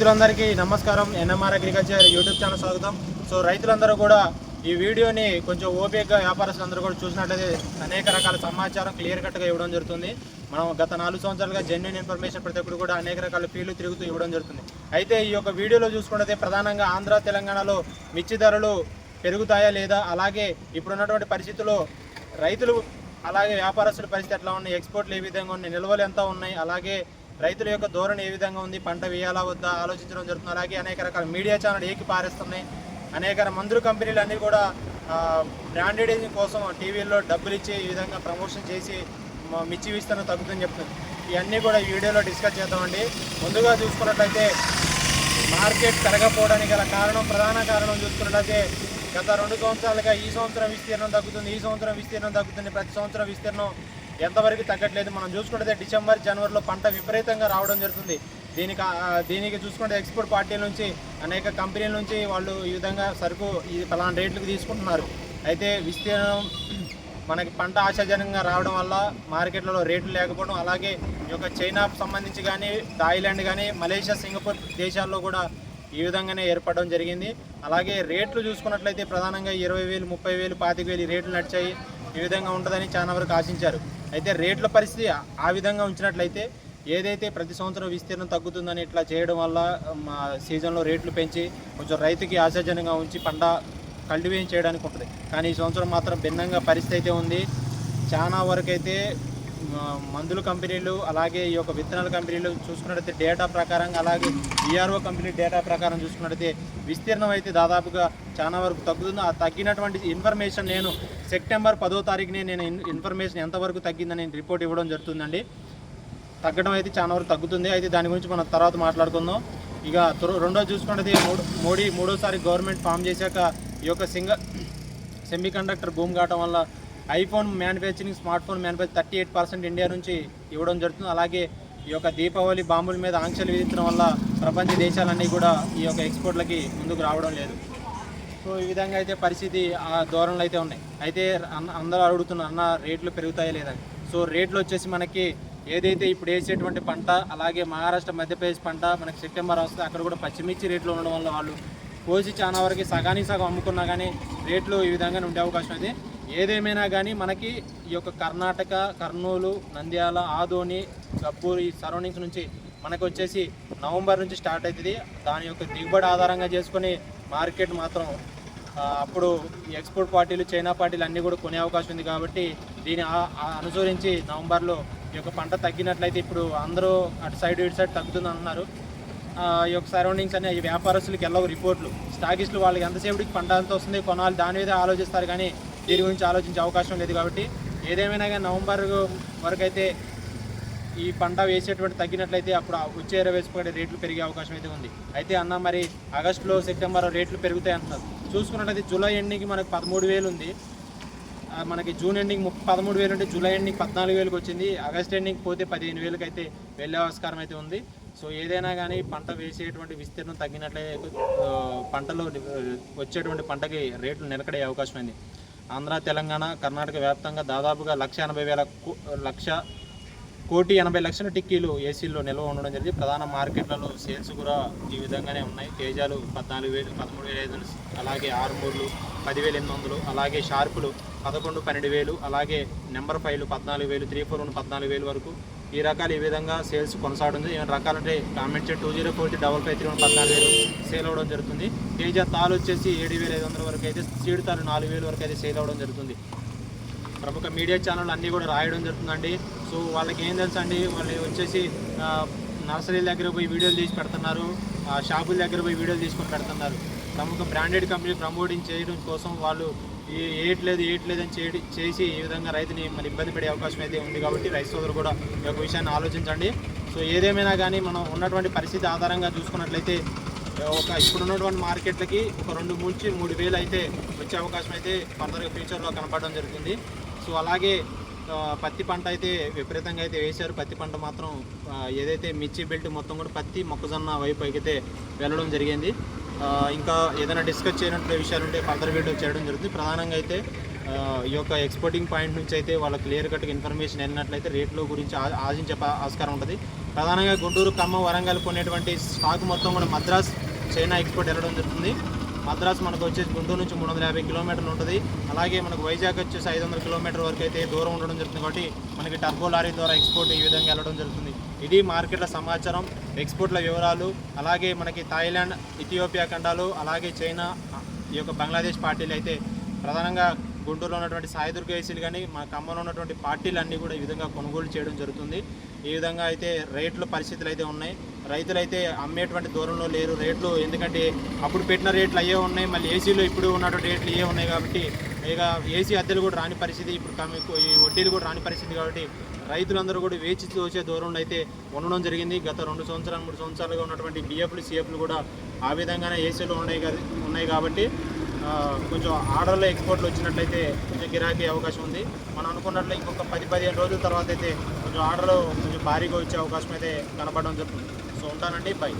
రైతులందరికీ నమస్కారం. NMR agriculture YouTube channel స్వాగతం. సో రైతులందరూ కూడా ఈ వీడియోని కొంచెం ఓపికగా వ్యాపారస్తులందరూ కూడా చూసినట్లయితే అనేక రకాల సమాచారం క్లియర్ కట్గా ఇవ్వడం జరుగుతుంది. మనం గత నాలుగు సంవత్సరాలుగా జెన్యున్ ఇన్ఫర్మేషన్ ప్రతి ఒక్కరు కూడా అనేక రకాల ఫీల్డ్ తిరుగుతూ ఇవ్వడం జరుగుతుంది. అయితే ఈ యొక్క వీడియోలో చూసుకుంటే ప్రధానంగా ఆంధ్ర తెలంగాణలో మిర్చి ధరలు పెరుగుతాయా లేదా? అలాగే ఇప్పుడున్నటువంటి పరిస్థితుల్లో రైతులు అలాగే వ్యాపారస్తుల పరిస్థితి ఎట్లా ఉన్నాయి? ఎక్స్పోర్ట్లు ఏ విధంగా ఉన్నాయి? నిల్వలు ఎంత ఉన్నాయి? అలాగే రైతుల యొక్క ధోరణి ఏ విధంగా ఉంది? పంట వేయాలా వద్దా? ఆలోచించడం జరుగుతుంది. అలాగే అనేక రకాల మీడియా ఛానల్ ఏకి పారేస్తున్నాయి. అనేక మందులు కంపెనీలు అన్నీ కూడా బ్రాండెడ్ కోసం టీవీల్లో డబ్బులు ఇచ్చి ఈ విధంగా ప్రమోషన్ చేసి మిచ్చి మిర్చి విస్తరణ తగ్గుతుందని చెప్తుంది ఇవన్నీ కూడా ఈ వీడియోలో డిస్కస్ చేద్దామండి. ముందుగా చూసుకున్నట్లయితే మార్కెట్ పెరగకపోవడానికి గల కారణం ప్రధాన కారణం చూసుకున్నట్లయితే గత రెండు సంవత్సరాలుగా ఈ సంవత్సరం విస్తీర్ణం తగ్గుతుంది ఈ సంవత్సరం విస్తీర్ణం తగ్గుతుంది ప్రతి సంవత్సరం విస్తీర్ణం ఎంతవరకు తగ్గట్లేదు. మనం చూసుకుంటే డిసెంబర్ జనవరిలో పంట విపరీతంగా రావడం జరుగుతుంది. దీనికి దీనికి చూసుకుంటే ఎక్స్పోర్ట్ పార్టీల నుంచి అనేక కంపెనీల నుంచి వాళ్ళు ఈ విధంగా సరుకు ఈ ఫలానా రేట్లకు తీసుకుంటున్నారు. అయితే విస్తీర్ణం మనకి పంట ఆశాజనకంగా రావడం వల్ల మార్కెట్లలో రేట్లు లేకపోవడం అలాగే ఈ యొక్క చైనాకు సంబంధించి కానీ థాయిలాండ్ కానీ మలేషియా సింగపూర్ దేశాల్లో కూడా ఈ విధంగానే ఏర్పడడం జరిగింది. అలాగే రేట్లు చూసుకున్నట్లయితే ప్రధానంగా ఇరవై వేలు ముప్పై వేలు పాతిక వేలు రేట్లు నడిచాయి. ఈ విధంగా ఉంటుందని చాలా వరకు ఆశించారు. అయితే రేట్ల పరిస్థితి ఆ- విధంగా ఉంచినట్లయితే ఏదైతే ప్రతి సంవత్సరం విస్తీర్ణం తగ్గుతుందని ఇట్లా చేయడం వల్ల మా సీజన్లో రేట్లు పెంచి కొంచెం రైతుకి ఆశాజనంగా ఉంచి పంట కల్టివేషన్ చేయడానికి ఉంటుంది. కానీ ఈ సంవత్సరం మాత్రం భిన్నంగా పరిస్థితి అయితే ఉంది. చాలా వరకు అయితే మందుల కంపెనీలు అలాగే ఈ యొక్క విత్తనాల కంపెనీలు చూసుకున్నట్లయితే డేటా ప్రకారం అలాగే ఈఆర్ఓ కంపెనీ డేటా ప్రకారం చూసుకున్నట్లయితే విస్తీర్ణం అయితే దాదాపుగా చాలా వరకు తగ్గుతుంది. ఆ తగ్గినటువంటి ఇన్ఫర్మేషన్ నేను సెప్టెంబర్ పదో తారీఖునే నేను ఇన్ఫర్మేషన్ ఎంతవరకు తగ్గిందని రిపోర్ట్ ఇవ్వడం జరుగుతుందండి. తగ్గడం అయితే చాలా వరకు తగ్గుతుంది. అయితే దాని గురించి మనం తర్వాత మాట్లాడుకుందాం. ఇక రెండో చూసుకున్నది మూడు మోడీ మూడోసారి గవర్నమెంట్ ఫామ్ చేశాక ఈ యొక్క సింగ సెమీ కండక్టర్ భూమి కావటం వల్ల iPhone manufacturing smart phone manufacture thirty eight percent India నుంచి ఇవ్వడం జరుగుతుంది. అలాగే ఈ యొక్క దీపావళి బాంబుల మీద ఆంక్షలు విధించడం వల్ల ప్రపంచ దేశాలన్నీ కూడా ఈ యొక్క ఎక్స్పోర్ట్లకి ముందుకు రావడం లేదు. సో ఈ విధంగా అయితే పరిస్థితి ఆ ధోరణులు అయితే ఉన్నాయి. అయితే అన్న అందరూ అడుగుతున్న అన్న రేట్లు పెరుగుతాయా లేదని సో రేట్లు వచ్చేసి మనకి ఏదైతే ఇప్పుడు వేసేటువంటి పంట అలాగే మహారాష్ట్ర మధ్యప్రదేశ్ పంట మనకి సెప్టెంబర్ వస్తే అక్కడ కూడా పచ్చిమిర్చి రేట్లు ఉండడం వల్ల వాళ్ళు కోసి చాలా వరకు సగానికి సగం అమ్ముకున్నా కానీ రేట్లు ఈ విధంగానే ఉండే అవకాశం ఉంది ఏదేమైనా కానీ మనకి ఈ యొక్క కర్ణాటక కర్నూలు నంద్యాల ఆదోని గబ్బూరు ఈ సరౌండింగ్స్ నుంచి మనకు వచ్చేసి నవంబర్ నుంచి స్టార్ట్ అవుతుంది దాని యొక్క దిగుబడి ఆధారంగా చేసుకొని మార్కెట్ మాత్రం అప్పుడు ఎక్స్పోర్ట్ పార్టీలు చైనా పార్టీలు అన్నీ కూడా కొనే అవకాశం ఉంది కాబట్టి దీని ఆ- అనుసరించి నవంబర్లో ఈ యొక్క పంట తగ్గినట్లయితే ఇప్పుడు అందరూ అటు సైడ్ ఇటు సైడ్ తగ్గుతుంది అంటున్నారు ఈ యొక్క సరౌండింగ్స్ అనే ఈ వ్యాపారస్తులకి వెళ్ళవు రిపోర్ట్లు. స్టాకిస్టులు వాళ్ళకి ఎంతసేపటికి పంట అంత వస్తుంది కొనాలి దాని మీద ఆలోచిస్తారు కానీ దీని గురించి ఆలోచించే అవకాశం లేదు కాబట్టి ఏదేమైనా కానీ నవంబర్ వరకు అయితే ఈ పంట వేసేటువంటి తగ్గినట్లయితే అప్పుడు వచ్చే ఇరవై రేట్లు పెరిగే అవకాశం అయితే ఉంది. అయితే అన్న మరి ఆగస్టులో సెప్టెంబర్ రేట్లు పెరుగుతాయి అంటున్నారు. చూసుకున్నట్లయితే జూలై ఎండింగ్కి మనకు పదమూడు వేలు ఉంది. మనకి జూన్ ఎండింగ్ ముప్పై పదమూడు వేలు ఉంటే జూలై ఎండింగ్ పద్నాలుగు వేలకు వచ్చింది. ఆగస్ట్ ఎండింగ్ పోతే పదిహేను వేలకు అయితే వెళ్ళే ఆస్కారం అయితే ఉంది. సో ఏదైనా కానీ పంట వేసేటువంటి విస్తీర్ణం తగ్గినట్లయితే పంటలో వచ్చేటువంటి పంటకి రేట్లు నిలకడే అవకాశం ఉంది. ఆంధ్ర తెలంగాణ కర్ణాటక వ్యాప్తంగా దాదాపుగా లక్ష ఎనభై వేల కో- లక్ష కోటి ఎనభై లక్షల టిక్కీలు ఏసీల్లో నిల్వ ఉండడం జరిగింది. ప్రధాన మార్కెట్లలో సేల్స్ కూడా ఈ విధంగానే ఉన్నాయి. తేజాలు పద్నాలుగు వేలు పదమూడు వేల ఐదు అలాగే అలాగే ఆరుమూర్లు పదివేల ఎనిమిది వందలు అలాగే షార్పులు పదకొండు పన్నెండు వేలు అలాగే నెంబర్ ఫైవ్లు పద్నాలుగు వేలు త్రీ ఫోర్ పద్నాలుగు వేలు వరకు ఈ రకాలు ఈ విధంగా సేల్స్ కొనసాగుతుంది ఏమైనా రకాలంటే comment two zero four double five three one పద్నాలుగు వేలు సేల్ అవ్వడం జరుగుతుంది. తేజ తాలు వచ్చేసి ఏడు వేల ఐదు వందల వరకు అయితే సీడ్ తాలు నాలుగు వేల వరకు అయితే సేల్ అవ్వడం జరుగుతుంది. ప్రముఖ మీడియా ఛానల్ అన్నీ కూడా రాయడం జరుగుతుందండి. సో వాళ్ళకి ఏం తెలుసు అండి? వాళ్ళు వచ్చేసి నర్సరీల దగ్గర పోయి వీడియోలు తీసి పెడుతున్నారు. ఆ, షాపుల దగ్గర పోయి వీడియోలు తీసుకొని పెడుతున్నారు. తమకు బ్రాండెడ్ కంపెనీ ప్రమోటింగ్ చేయడం కోసం వాళ్ళు ఈ ఏయట్లేదు ఏయట్లేదు అని చేయడం చేసి ఈ విధంగా రైతుని మరి ఇబ్బంది పడే అవకాశం అయితే ఉంది కాబట్టి రైతు సోదరు కూడా ఈ యొక్క విషయాన్ని ఆలోచించండి. సో ఏదేమైనా కానీ మనం ఉన్నటువంటి పరిస్థితి ఆధారంగా చూసుకున్నట్లయితే ఒక ఇప్పుడు ఉన్నటువంటి మార్కెట్లకి ఒక రెండు నుంచి మూడు వేలు అయితే వచ్చే అవకాశం అయితే ఫర్దర్గా ఫ్యూచర్లో కనపడడం జరుగుతుంది. సో అలాగే పత్తి పంట అయితే విపరీతంగా అయితే వేశారు. పత్తి పంట మాత్రం ఏదైతే మిర్చి బెల్ట్ మొత్తం కూడా పత్తి మొక్కజొన్న వైపు అయితే వెళ్ళడం జరిగింది. ఇంకా ఏదైనా డిస్కస్ చేయనట్టు విషయాలు ఉంటే ఫర్దర్ వీడియో చేయడం జరుగుతుంది. ప్రధానంగా అయితే ఈ యొక్క ఎక్స్పోర్టింగ్ పాయింట్ నుంచి అయితే వాళ్ళ క్లియర్ కట్గా ఇన్ఫర్మేషన్ వెళ్ళినట్లయితే రేట్లో గురించి ఆ- ఆశించే ప- ఆస్కారం ఉంటుంది. ప్రధానంగా గుంటూరు ఖమ్మం వరంగల్ కొనేటువంటి స్టాక్ మొత్తం కూడా మద్రాస్ చైనా ఎక్స్పోర్ట్ వెళ్ళడం జరుగుతుంది. మద్రాస్ మనకు వచ్చేసి గుంటూరు నుంచి మూడు వందల యాభై కిలోమీటర్లు ఉంటుంది. అలాగే మనకు వైజాగ్ వచ్చేసి ఐదు వందల కిలోమీటర్ వరకు అయితే దూరం ఉండడం జరుగుతుంది కాబట్టి మనకి టర్బో లారీ ద్వారా ఎక్స్పోర్ట్ ఈ విధంగా వెళ్ళడం జరుగుతుంది. ఇది మార్కెట్ల సమాచారం ఎక్స్పోర్ట్ల వివరాలు అలాగే మనకి థాయిలాండ్ ఇథియోపియా ఖండాలు అలాగే చైనా ఈ యొక్క బంగ్లాదేశ్ పార్టీలు అయితే ప్రధానంగా గుంటూరులో ఉన్నటువంటి సాయిదుర్గ ఏసీలు కానీ మన ఖమ్మంలో ఉన్నటువంటి పార్టీలు అన్నీ కూడా ఈ విధంగా కొనుగోలు చేయడం జరుగుతుంది. ఈ విధంగా అయితే రేట్ల పరిస్థితులు అయితే ఉన్నాయి. రైతులు అయితే అమ్మేటువంటి దూరంలో లేరు. రేట్లు ఎందుకంటే అప్పుడు పెట్టిన రేట్లు అయ్యే ఉన్నాయి. మళ్ళీ ఏసీలో ఇప్పుడు ఉన్నటువంటి రేట్లు ఇవే ఉన్నాయి కాబట్టి ఇక ఏసీ అద్దెలు కూడా రాని పరిస్థితి. ఇప్పుడు ఈ వడ్డీలు కూడా రాని పరిస్థితి కాబట్టి రైతులందరూ కూడా వేచి చూసే దూరంలో అయితే ఉండడం జరిగింది. గత రెండు సంవత్సరాలు మూడు సంవత్సరాలుగా ఉన్నటువంటి డిఎఫ్లు సిఎఫ్లు కూడా ఆ విధంగానే ఏసీలో ఉన్నాయి ఉన్నాయి కాబట్టి కొంచెం ఆర్డర్లో ఎక్స్పోర్ట్లు వచ్చినట్లయితే కొంచెం గిరాకీ అవకాశం ఉంది. మనం అనుకున్నట్లు ఇంకొక పది పదిహేను రోజుల తర్వాత అయితే కొంచెం ఆర్డర్లు కొంచెం భారీగా వచ్చే అవకాశం అయితే కనపడడం జరుగుతుంది. సో ఉంటానండి. బై